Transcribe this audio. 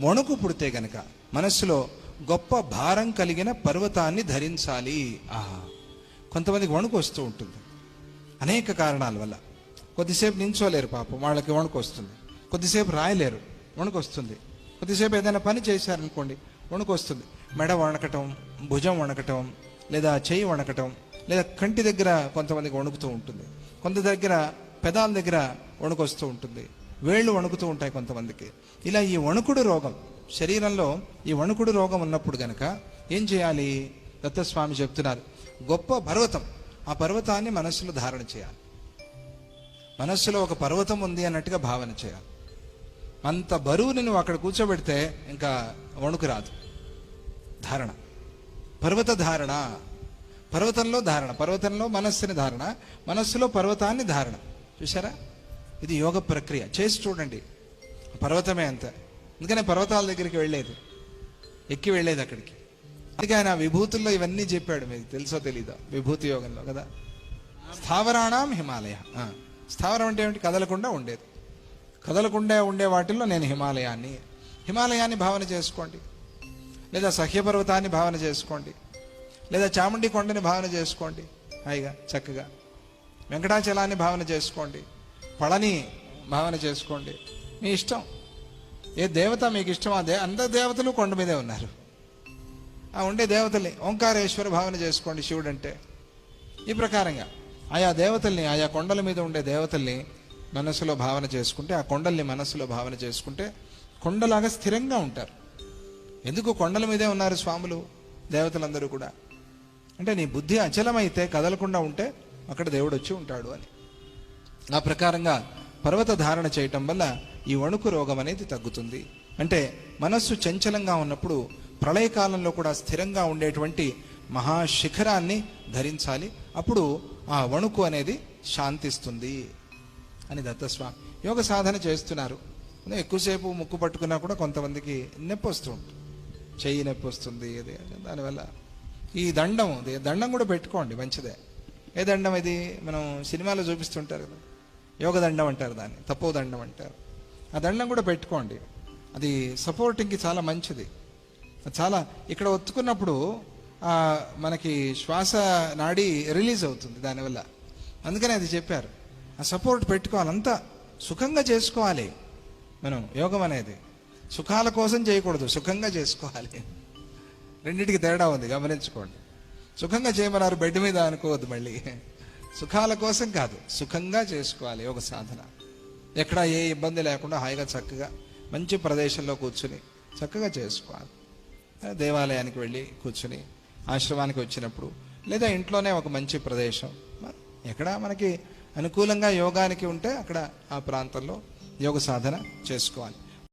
వణుకు పుడితే గనక మనస్సులో గొప్ప భారం కలిగిన పర్వతాన్ని ధరించాలి. ఆహా. కొంతమందికి వణుకు వస్తూ ఉంటుంది. అనేక కారణాల వల్ల. కొద్దిసేపు నించోలేరు పాపం. వాళ్ళకి వణుకు వస్తుంది. కొద్దిసేపు రాయలేరు. వణుకు వస్తుంది. కొద్దిసేపు ఏదైనా పని చేశారనుకోండి వణుకు వస్తుంది. మెడ వణకటం భుజం వణకటం లేదా చెయ్యి వణకటం లేదా కంటి దగ్గర కొంతమందికి వణుకుతూ ఉంటుంది. కొంత దగ్గర పెదాల దగ్గర వణుకు వస్తూ ఉంటుంది. వేళ్ళు వణుకుతూ ఉంటాయి కొంతమందికి. ఇలా ఈ వణుకుడు రోగం శరీరంలో ఈ వణుకుడు రోగం ఉన్నప్పుడు గనక ఏం చేయాలి? దత్తస్వామి చెప్తున్నారు. గొప్ప పర్వతం ఆ పర్వతాన్ని మనస్సులో ధారణ చేయాలి. మనస్సులో ఒక పర్వతం ఉంది అన్నట్టుగా భావన చేయాలి. అంత బరువుని నువ్వు అక్కడ కూర్చోబెడితే ఇంకా వణుకు రాదు. ధారణ. పర్వత ధారణ. పర్వతంలో ధారణ. పర్వతంలో మనస్సుని ధారణ. మనస్సులో పర్వతాన్ని ధారణ. చూసారా ఇది యోగ ప్రక్రియ. చేసి చూడండి. పర్వతమే అంత. అందుకనే పర్వతాల దగ్గరికి వెళ్ళేది. ఎక్కి వెళ్ళేది అక్కడికి. అందుకే ఆయన విభూతుల్లో ఇవన్నీ చెప్పాడు. మీకు తెలుసో తెలీదా? విభూతి యోగంలో కదా? స్థావరాణం హిమాలయ. స్థావరం అంటే ఏమిటి? కదలకుండా ఉండేది. కదలకుండా ఉండే వాటిల్లో నేను హిమాలయాన్ని హిమాలయాన్ని భావన చేసుకోండి. లేదా సహ్యపర్వతాన్ని భావన చేసుకోండి. లేదా చాముండి కొండని భావన చేసుకోండి. హాయిగా చక్కగా. వెంకటాచలాన్ని భావన చేసుకోండి. పళని భావన చేసుకోండి. మీ ఇష్టం. ఏ దేవత మీకు ఇష్టం అదే అందరు దేవతలు కొండ మీదే ఉన్నారు. ఆ ఉండే దేవతల్ని ఓంకారేశ్వర భావన చేసుకోండి శివుడు అంటే ఈ ప్రకారంగా ఆయా దేవతల్ని ఆయా కొండల మీద ఉండే దేవతల్ని మనసులో భావన చేసుకుంటే ఆ కొండల్ని మనసులో భావన చేసుకుంటే కొండలాగా స్థిరంగా ఉంటారు. ఎందుకు కొండల మీదే ఉన్నారు స్వాములు దేవతలందరూ కూడా? అంటే నీ బుద్ధి అచలమైతే కదలకుండా ఉంటే అక్కడ దేవుడు వచ్చి ఉంటాడు అని. ఆ ప్రకారంగా పర్వత ధారణ చేయటం వల్ల ఈ వణుకు రోగం అనేది తగ్గుతుంది. అంటే మనస్సు చంచలంగా ఉన్నప్పుడు ప్రళయకాలంలో కూడా స్థిరంగా ఉండేటువంటి మహాశిఖరాన్ని ధరించాలి. అప్పుడు ఆ వణుకు అనేది శాంతిస్తుంది అని దత్తస్వామి యోగ సాధన చేస్తున్నారు. ఎక్కువసేపు ముక్కు పట్టుకున్నా కూడా కొంతమందికి నొప్పి వస్తుంది. చెయ్యి నొప్పి వస్తుంది. ఇది దానివల్ల ఈ దండం దండం కూడా పెట్టుకోండి మంచిదే. ఏ దండం ఇది? మనం సినిమాలో చూపిస్తుంటారు కదా. యోగ దండం అంటారు దాన్ని తపో దండం అంటారు. ఆ దండం కూడా పెట్టుకోండి. అది సపోర్టింగ్కి చాలా మంచిది. చాలా ఇక్కడ ఒత్తుకున్నప్పుడు ఆ, మనకి శ్వాస నాడి రిలీజ్ అవుతుంది దానివల్ల. అందుకనే అది చెప్పారు. ఆ సపోర్ట్ పెట్టుకోవాలంతా సుఖంగా చేసుకోవాలి. మనం యోగం అనేది. సుఖాల కోసం చేయకూడదు. సుఖంగా చేసుకోవాలి. రెండింటికి తేడా ఉంది. గమనించుకోండి. సుఖంగా చేయమన్నారు బెడ్ మీద అనుకోవద్దు మళ్ళీ. సుఖాల కోసం కాదు సుఖంగా చేసుకోవాలి యోగ సాధన. ఎక్కడ ఏ ఇబ్బంది లేకుండా హాయిగా చక్కగా మంచి ప్రదేశంలో కూర్చుని చక్కగా చేసుకోవాలి. దేవాలయానికి వెళ్ళి కూర్చుని ఆశ్రమానికి వచ్చినప్పుడు లేదా ఇంట్లోనే ఒక మంచి ప్రదేశం. ఎక్కడ మనకి అనుకూలంగా యోగానికి ఉంటే అక్కడ ఆ ప్రాంతంలో యోగ సాధన చేసుకోవాలి.